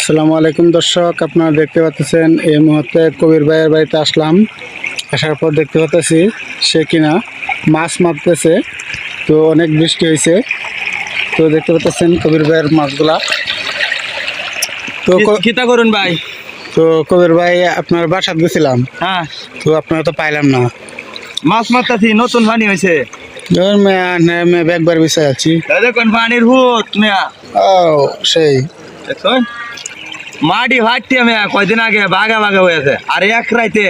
আসসালামু আলাইকুম দর্শক আপনারা দেখতে পাচ্ছেন এই মুহূর্তে কবির ভাইয়ের বাড়িতে আসলাম। আসার পর দেখতে পাচ্ছি সে কিনা মাছ মারতেছে তো অনেক বৃষ্টি হয়েছে। তো দেখতে পাচ্ছেন কবির ভাইয়ের মাছগুলা। তো কিতা করুন ভাই? তো কবির ভাই আপনার বাসাত গেছিলাম। হ্যাঁ। তো আপনারা তো পাইলাম না। মাছ মারতেছি নতুন পানি হয়েছে। মেয়ে ব্যাগবার বিষয় আছি। দেখুন পানির মেয়া। ও সেই। দেখুন। মাটি ফাটতে মেয়া কয়দিন আগে বাঘা বাঘা হয়েছে আর এক রাইতে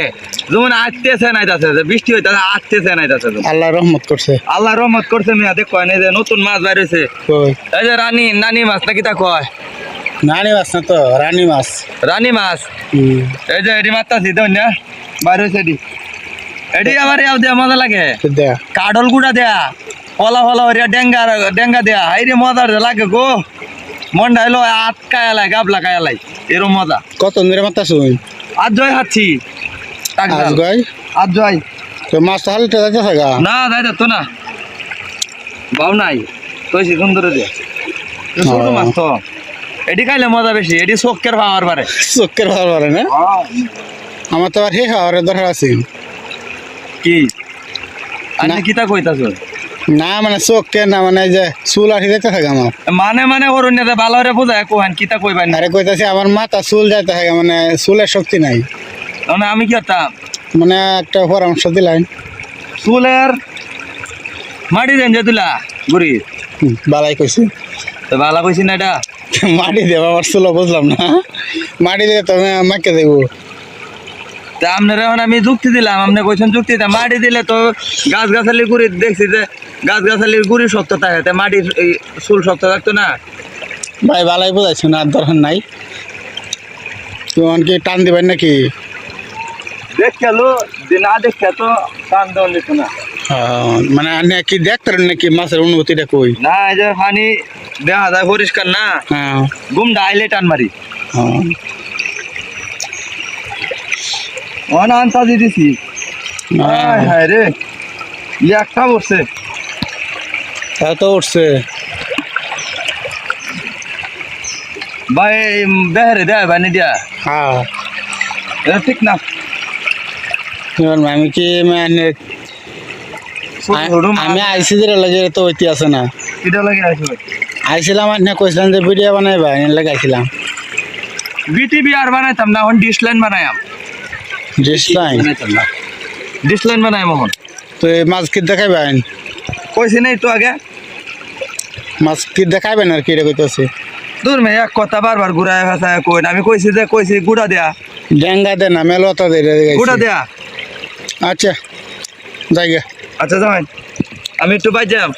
যেমন আসতেছে নাইতাছে যে বৃষ্টি হইতাছে আসতেছে নাইতাছে যেমন। আল্লাহ রহমত করছে। আল্লাহ রহমত করছে মেয়া দেখো এই যে নতুন মাছ বাইরেছে কই? এই যে রানী নানি মাছ নাকি তা কয়? নানি মাছ না তো রানী মাছ। রানী মাছ? এই যে এটি মারতাছি দেখুন না বাইরে হয়েছে এটি। এটি আমার ইয়াও দেয়া মজা লাগে। কাডল গুড়া দেয়া ফলা ফলা হরিয়া ডেঙ্গা ডেঙ্গা দেয়া হাইরে মজা লাগে গো। মনটা হইল আটকায় এলাই গাবলা কায় এলাই এরম মজা। কত নিরে মাথা শুন আজ জয় খাচ্ছি আজ গয় আজ জয়? তো মাছ তো হালতে যাইতে থাকা না দাই তো না। বাউ নাই। কইছি সুন্দর দিয়ে ছোট মাছ তো। এটি খাইলে মজা বেশি এটি চোখের পাওয়ার পারে। চোখের ভালো পারে না? আমার তো আর হে খাওয়ার দরকার আছে। কি? না। কিতা কইতাছ? না মানে চোখকে না মানে যে চুল আসি যাইতে থাকে আমার। মানে মানে না ভালো করে বুঝায় কোহান কিতা কইবেন? না আরে কইতাছি আমার মাথা চুল যাইতে থাকে মানে চুলের শক্তি নাই। মানে আমি কি করতাম মানে একটা পরামর্শ দিলাম চুলের মাটি দেন যে তুলা গুড়ি হুম, বালাই কইছি। তো ভালো কইছি না এটা? মাটি দেব আমার চুল বুঝলাম না। মাটি দিয়ে তো আমি মাকে দেবো। তা আপনার এখন আমি যুক্তি দিলাম আপনি কইছেন যুক্তি তা মাটি দিলে তো গাছ গাছালির গুড়ি দেখছি যে গাছ গাছালির গুড়ি শক্ত থাকে তা মাটির এই চুল শক্ত থাকতো না? ভাই বালাই বুঝাইছো না আর দরকার নাই। তোমার কি টান দিবেন নাকি? দেখ গেলো না দেখে তো টান দিত না। হ্যাঁ, মানে আপনি কি দেখতেন নাকি মাছের অনুভূতিটা কই? না এই যে পানি দেখা যায় পরিষ্কার না। হ্যাঁ। টান মারি। হ্যাঁ। অন আনতাজি দিছি। হায় রে। একটা বসছে তা তো উঠছে ভাই বেহারে দেয় বানি দিয়া। হ্যাঁ। এটা ঠিক না। আমি কি মানে। আমি আইসি যে লাগে তো ওইটি আছে না। এটা লাগে আসবে আইছিলাম আর না কইছিলাম যে ভিডিও বানাইবা এনে লাগে আইছিলাম। বিটিভি আর বানাইতাম না এখন ডিশ লাইন বানাইম ড্রেস নাই বানাইতাম না। ডিশ লাইন বানাইম এখন তো এই মাছ কি দেখাইবেন কইছি না একটু আগে। মাছ কি দেখাইবেন আর কি রে কইতেছে? দূর মে এক কথা বারবার ঘুরায় ভাষায় কই আমি কইছি যে কইছি গুড়া দেয়া। ডেঙ্গা দে না মেলতা দে গুড়া দেয়া। আচ্ছা জায়গা আচ্ছা যাই আমি একটু বাই যাম